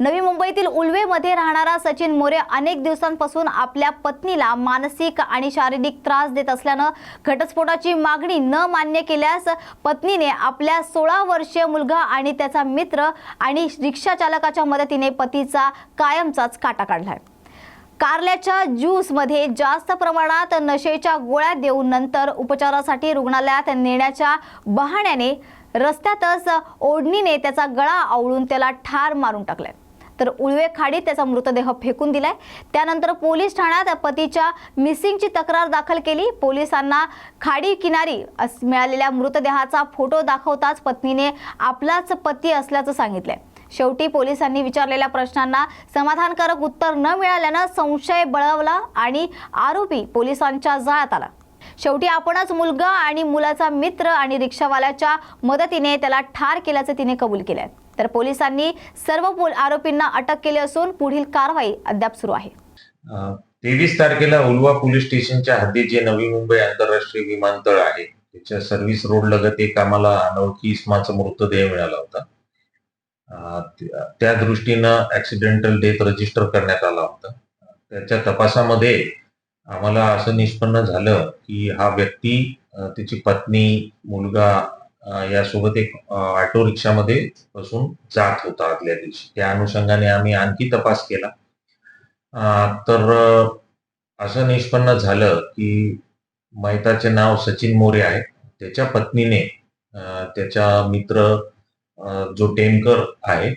नवी मुंबईतील उल्वेमध्ये राहणारा सचिन मोरे अनेक दिवसांपासून आपल्या पत्नीला मानसिक आणि शारीरिक त्रास देत असल्यानं घटस्फोटाची मागणी न मान्य केल्यास पत्नीने आपल्या सोळा वर्षीय मुलगा आणि त्याचा मित्र आणि रिक्षा चालकाच्या मदतीने पतीचा कायमचाच काटा काढलाय. कारल्याच्या ज्यूसमध्ये जास्त प्रमाणात नशेच्या गोळ्या देऊन नंतर उपचारासाठी रुग्णालयात नेण्याच्या बहाण्याने रस्त्यातच ओढणीने त्याचा गळा आवळून त्याला ठार मारून टाकलाय. तर उळवे खाडीत त्याचा मृतदेह फेकून दिलाय. त्यानंतर पोलीस ठाण्यात पतीच्या मिसिंगची तक्रार दाखल केली. पोलिसांना खाडी किनारी अस- मिळालेल्या मृतदेहाचा फोटो दाखवताच पत्नीने आपलाच पती असल्याचं सांगितलंय. शेवटी पोलिसांनी विचारलेल्या प्रश्नांना समाधानकारक उत्तर न मिळाल्यानं संशय बळवला आणि आरोपी पोलिसांच्या जाळ्यात आला. शेवटी आपणच मुलगा आणि मुलाचा मित्र आणि रिक्षावाल्याच्या मदतीने त्याला ठार केल्याचं तिने कबूल केलंय. तर पोलिसांनी सर्व पोल- आरोपींना अटक केली असून पुढील कारवाई अद्याप सुरू आहे. तेवीस तारखेला उलवा पोलीस स्टेशनच्या हद्दीत जे नवी मुंबई आंतरराष्ट्रीय विमानतळ आहे त्याच्या सर्व्हिस रोड लगत एक आम्हाला अनोळखी इस्माचा मृतदेह मिळाला होता. त्या- दृष्टीनं ऍक्सिडेंटल डेथ रजिस्टर करण्यात आला होता. त्याच्या तपासामध्ये आम्हाला असं निष्पन्न झालं की हा व्यक्ती त्याची पत्नी मुलगा यासोबत एक ऑटो रिक्षामध्ये बसून जात होता आदल्या दिवशी. त्या अनुषंगाने आम्ही आणखी तपास केला. तर असं निष्पन्न झालं की मैताचे नाव सचिन मोरे आहे. त्याच्या पत्नीने त्याच्या मित्र जो टेमकर आहे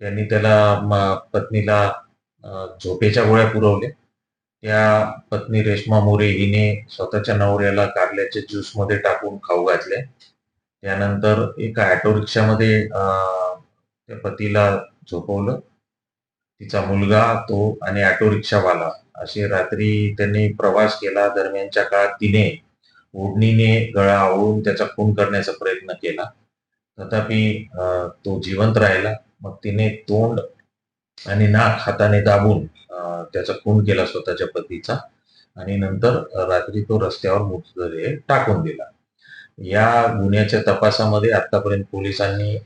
त्यांनी त्याला पत्नीला झोपेच्या गोळ्या पुरवल्या. त्या पत्नी रेश्मा मोरे हिने स्वतःच्या नवऱ्याला कारल्याच्या ज्यूसमध्ये टाकून खाऊ घातले. त्यानंतर एका ऑटो रिक्षामध्ये त्या पतीला झोपवलं. तिचा मुलगा तो आणि ऑटो रिक्षावाला असे रात्री त्यांनी प्रवास केला. दरम्यानच्या काळात तिने ओढणीने गळा आवळून त्याचा खून करण्याचा प्रयत्न केला. तथापि अं, तो जिवंत राहिला. मग तिने तोंड आणि नाक हाताने दाबून त्याचा खून केला स्वतःच्या पतीचा. आणि नंतर रात्री तो रस्त्यावर मृतदेह टाकून दिला. या गुन्ह्याच्या तपासामध्ये आतापर्यंत पोलिसांनी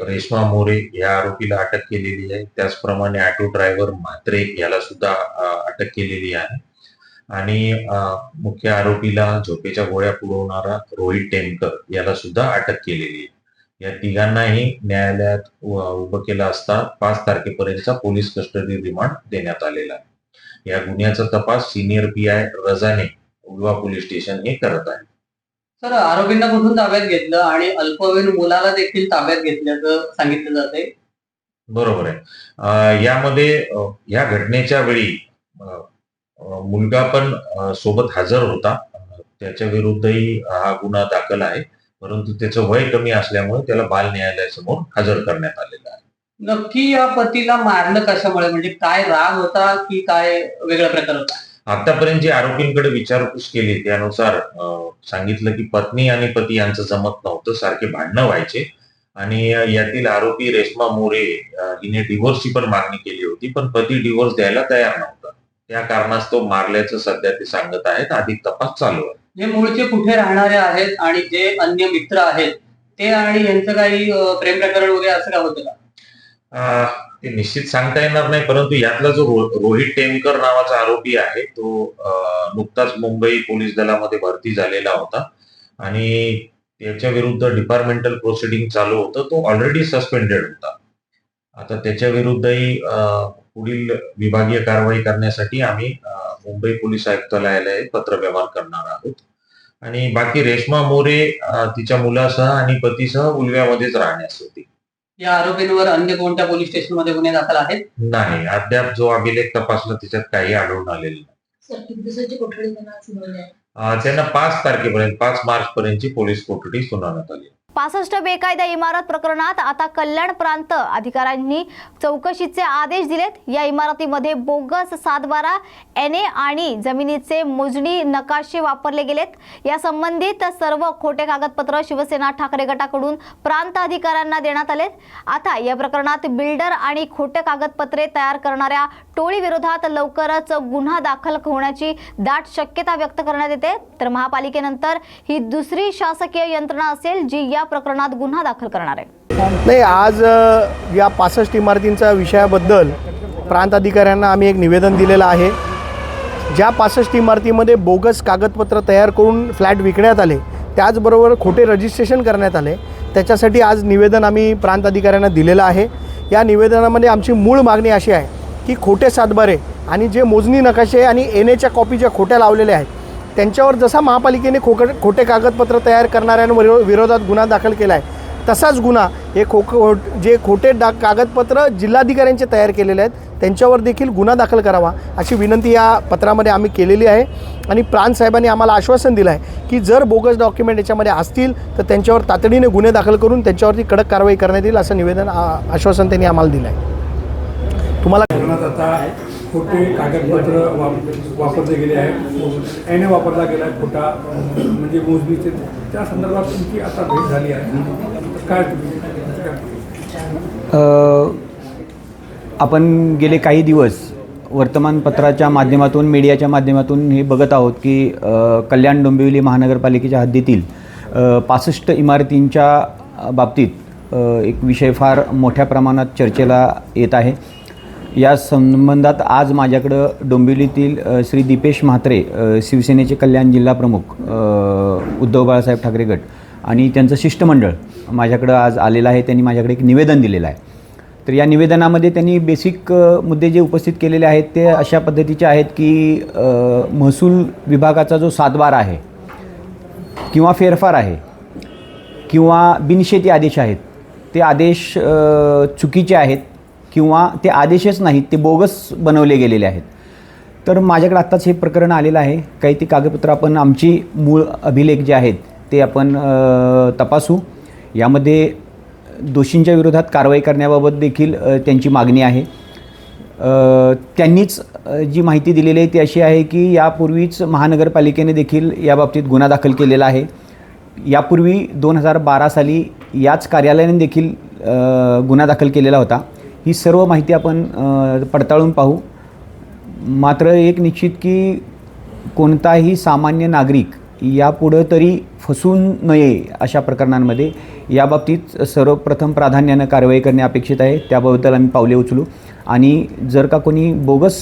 रेश्मा मोरे या आरोपीला अटक केलेली आहे. त्याचप्रमाणे ऑटो ड्रायव्हर म्हात्रे याला सुद्धा अटक केलेली आहे. आणि मुख्य आरोपीला झोपेच्या गोळ्या पुरवणारा रोहित टेमकर याला सुद्धा अटक केलेली आहे. या तिघांनाही न्यायालयात उभं केलं असता पाच तारखेपर्यंतचा पोलीस कस्टडी रिमांड देण्यात आलेला आहे. या गुन्ह्याचा तपास सिनियर पी आय रजाने उलवा पोलीस स्टेशन हे करत आहे. सर आरोपींना कुठून ताब्यात घेतलं आणि अल्पवयीन मुलाला देखील ताब्यात घेतल्याचं सांगितलं जाते बरोबर आहे. यामध्ये या घटनेच्या वेळी मुलगा पण सोबत हजर होता. त्याच्या विरुद्धही हा गुन्हा दाखल आहे. परंतु त्याचं वय कमी असल्यामुळे त्याला बाल न्यायालयासमोर हजर करण्यात आलेलं आहे. नक्की या पतीला मारलं कशामुळे? म्हणजे काय राग होता की काय वेगळा प्रकार होता? आतापर्यंत जी आरोपींकडे विचारपूस केली त्यानुसार सांगितलं की पत्नी आणि पती यांचं जमत नव्हतं सारखे भांडणं व्हायचे. आणि यातील आरोपी रेश्मा मोरे हिने डिव्होर्सची पण मागणी केली होती पण पती डिव्होर्स द्यायला तयार नव्हता. त्या कारणास्तव मारल्याचं सध्या ते सांगत आहेत. अधिक तपास चालू आहे. हे मूळचे कुठे राहणारे आहेत आणि जे अन्य मित्र आहेत ते आणि यांचं काही प्रेम प्रकरण वगैरे असं का होतं का? ते निश्चित सांगता येणार नाही परंतु यातला जो रोहित टेमकर नावाचा आरोपी आहे तो नुकताच मुंबई पोलीस दलामध्ये भरती झालेला होता. आणि त्याच्या विरुद्ध डिपार्टमेंटल प्रोसिडिंग चालू होतं तो ऑलरेडी सस्पेंडेड होता. आता त्याच्या विरुद्धही पुढील विभागीय कारवाई करण्यासाठी आम्ही मुंबई पोलीस आयुक्तालयाला एक पत्रव्यवहार करणार आहोत. आणि बाकी रेश्मा मोरे तिच्या मुलासह आणि पतीसह उलव्यामध्येच राहण्यास होती. या आरोपींवर अन्य कोणत्या पोलीस स्टेशनमध्ये गुन्हे दाखल आहेत? नाही अद्याप जो अभिलेख तपासला त्याच्यात काही आढळून आलेलं नाही. त्यांना पाच तारखेपर्यंत पाच मार्च पर्यंतची पोलीस कोठडी सुनावण्यात आली पासष्ट बेकायदा इमारत प्रकरणात आता कल्याण प्रांत अधिकाऱ्यांनी चौकशीचे आदेश दिलेत. या इमारतीमध्ये बोगस सातबारा एन ए आणि जमिनीचे मोजणी नकाशे वापरले गेलेत. या संबंधित सर्व खोटे कागदपत्र शिवसेना ठाकरे गटाकडून प्रांत अधिकाऱ्यांना देण्यात आलेत. आता या प्रकरणात बिल्डर आणि खोटे कागदपत्रे तयार करणाऱ्या टोळीविरोधात लवकरच गुन्हा दाखल होण्याची दाट शक्यता व्यक्त करण्यात येते. तर महापालिकेनंतर ही दुसरी शासकीय यंत्रणा असेल जी या प्रकरणात गुन्हा दाखल करणार आहे. नाही आज या पासष्ट इमारतींच्या विषयाबद्दल प्रांत अधिकाऱ्यांना आम्ही एक निवेदन दिलेलं आहे. ज्या पासष्ट इमारतीमध्ये बोगस कागदपत्र तयार करून फ्लॅट विकण्यात आले त्याचबरोबर खोटे रजिस्ट्रेशन करण्यात आले त्याच्यासाठी आज निवेदन आम्ही प्रांत अधिकाऱ्यांना दिलेलं आहे. या निवेदनामध्ये आमची मूळ मागणी अशी आहे की खोटे सातबारे आणि जे मोजणी नकाशे आणि एन एच्या कॉपी ज्या खोट्या लावलेल्या आहेत त्यांच्यावर जसा महापालिकेने खोकट खोटे कागदपत्र तयार करणाऱ्यांवर विरोधात गुन्हा दाखल केला आहे तसाच गुन्हा हे खो जे खोटे डा कागदपत्र जिल्हाधिकाऱ्यांचे तयार केलेले आहेत त्यांच्यावर देखील गुन्हा दाखल करावा अशी विनंती या पत्रामध्ये आम्ही केलेली आहे. आणि प्राणसाहेबांनी आम्हाला आश्वासन दिलं आहे की जर बोगस डॉक्युमेंट याच्यामध्ये असतील तर त्यांच्यावर तातडीने गुन्हे दाखल करून त्यांच्यावरती कडक कारवाई करण्यात येईल असं निवेदन आश्वासन त्यांनी आम्हाला दिलं आहे तुम्हाला खोटे कागदपत्र वाप वापरले गेले आहेत. याने वापरला गेला आहे खोटा म्हणजे मोजणीचे. त्या संदर्भात तुमची आता भेट झाली आहे. काय आपण गेले काही दिवस वर्तमानपत्राच्या माध्यमातून मीडियाच्या माध्यमातून हे बघत आहोत की कल्याण डोंबिवली महानगरपालिकेच्या हद्दीतील पासष्ट इमारतींच्या बाबतीत एक विषय फार मोठ्या प्रमाणात चर्चेला येत आहे. या संबंधात आज माझ्याकडं डोंबिवलीतील श्री दीपेश म्हात्रे शिवसेनेचे कल्याण जिल्हा प्रमुख उद्धव बाळासाहेब ठाकरे गट आणि त्यांचं शिष्टमंडळ माझ्याकडं आज आलेलं आहे. त्यांनी माझ्याकडे एक निवेदन दिलेलं आहे. तर या निवेदनामध्ये त्यांनी बेसिक मुद्दे जे उपस्थित केलेले आहेत ते अशा पद्धतीचे आहेत की महसूल विभागाचा जो सातबार आहे किंवा फेरफार आहे किंवा बिनशेती आदेश आहेत ते आदेश चुकीचे आहेत किंवा ते आदेशच नाहीत ते बोगस बनवले गेलेले आहेत. तर माझ्याकडे आत्ताच हे प्रकरण आलेलं आहे. काही ती कागदपत्रं आपण आमची मूळ अभिलेख जे आहेत ते आपण तपासू. यामध्ये दोषींच्या विरोधात कारवाई करण्याबाबत देखील त्यांची मागणी आहे. त्यांनीच जी माहिती दिलेली आहे ती अशी आहे की यापूर्वीच महानगरपालिकेने देखील याबाबतीत गुन्हा दाखल केलेला आहे. यापूर्वी दोन हजार बारा साली याच कार्यालयाने देखील गुन्हा दाखल केलेला होता. ही सर्व माहिती आपण पडताळून पाहू. मात्र एक निश्चित की कोणताही सामान्य नागरिक यापुढं तरी फसून नये अशा प्रकरणांमध्ये. याबाबतीत सर्वप्रथम प्राधान्यानं कारवाई करणे अपेक्षित आहे. त्याबद्दल आम्ही पावले उचलू. आणि जर का कोणी बोगस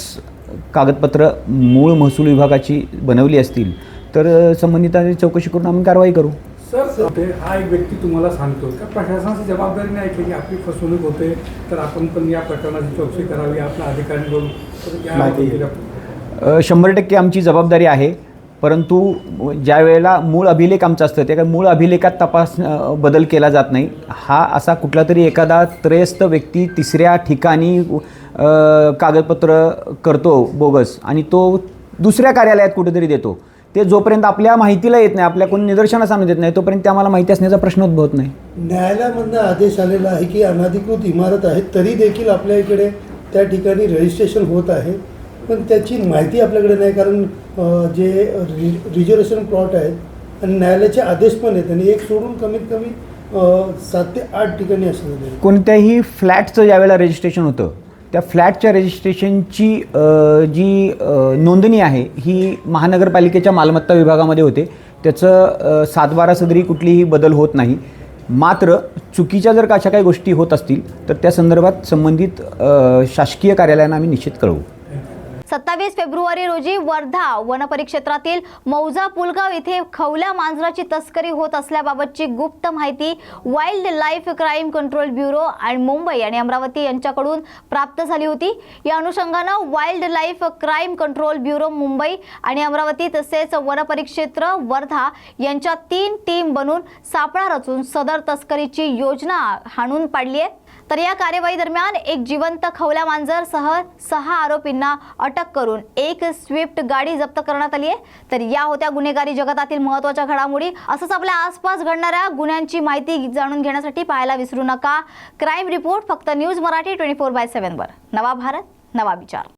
कागदपत्र मूळ महसूल विभागाची बनवली असतील तर संबंधितांची चौकशी करून आम्ही कारवाई करू. सर ते हा एक व्यक्ती तुम्हाला सांगतो का प्रशासनाची जबाबदारी नाही की आपली फसवणूक होते तर आपण पण या प्रकरणाची चौकशी करावी आपल्या अधिकाऱ्यांकडून शंभर टक्के आमची जबाबदारी आहे परंतु ज्या वेळेला मूळ अभिलेख आमचं असतं त्या मूळ अभिलेखात तपास बदल केला जात नाही. हा असा कुठला तरी एखादा त्रयस्थ व्यक्ती तिसऱ्या ठिकाणी कागदपत्र करतो बोगस आणि तो दुसऱ्या कार्यालयात कुठेतरी देतो. ते जोपर्यंत आपल्या माहितीला येत नाही आपल्या कोणी निदर्शनास आणून देत नाही तोपर्यंत ते आम्हाला माहिती असण्याचा प्रश्न उद्भवत नाही. न्यायालयामधनं आदेश आलेला आहे की अनधिकृत इमारत आहे तरी देखील आपल्या इकडे त्या ठिकाणी रजिस्ट्रेशन होत आहे. पण त्याची माहिती आपल्याकडे नाही कारण अ, जे रि रिझर्वेशन प्लॉट आहेत आणि न्यायालयाचे आदेश पण आहेत आणि एक सोडून कमीत कमी अ, सात ते आठ ठिकाणी असं झालेलं आहे. कोणत्याही फ्लॅटचं ज्यावेळेला रजिस्ट्रेशन होतं. त्या फ्लॅटच्या रजिस्ट्रेशनची जी नोंदणी आहे ही महानगरपालिकेच्या मालमत्ता विभागामध्ये होते. त्याचं सातबारा सदरी कुठलीही बदल होत नाही. मात्र चुकीच्या जर का अशा काही गोष्टी होत असतील तर त्या संदर्भात संबंधित शासकीय कार्यालयांना आम्ही निश्चित कळवू. सत्तावीस फेब्रुवारी रोजी वर्धा वनपरिक्षेत्रातील मौजा पुलगाव येथे खवल्या मांजराची तस्करी होत असल्याबाबतची गुप्त माहिती wildlife crime control bureau आणि मुंबई आणि अमरावती यांच्याकडून प्राप्त झाली होती. या अनुषंगानं wildlife crime control bureau Mumbai आणि अमरावती तसेच वनपरिक्षेत्र वर्धा यांच्या तीन टीम बनून सापळा रचून सदर तस्करीची योजना हाणून पाडली आहे. तर या कार्यवाही दरम्यान एक जिवंत खवल्या मांजर सह सहा आरोपींना अटक करून एक स्विफ्ट गाडी जप्त करण्यात आली आहे. तर या होत्या गुन्हेगारी जगतातील महत्त्वाच्या घडामोडी. असंच आपल्या आसपास घडणाऱ्या गुन्ह्यांची माहिती जाणून घेण्यासाठी पाहायला विसरू नका. क्राईम रिपोर्ट फक्त news Marathi twenty four by सेव्हनवर नवा भारत नवा विचार.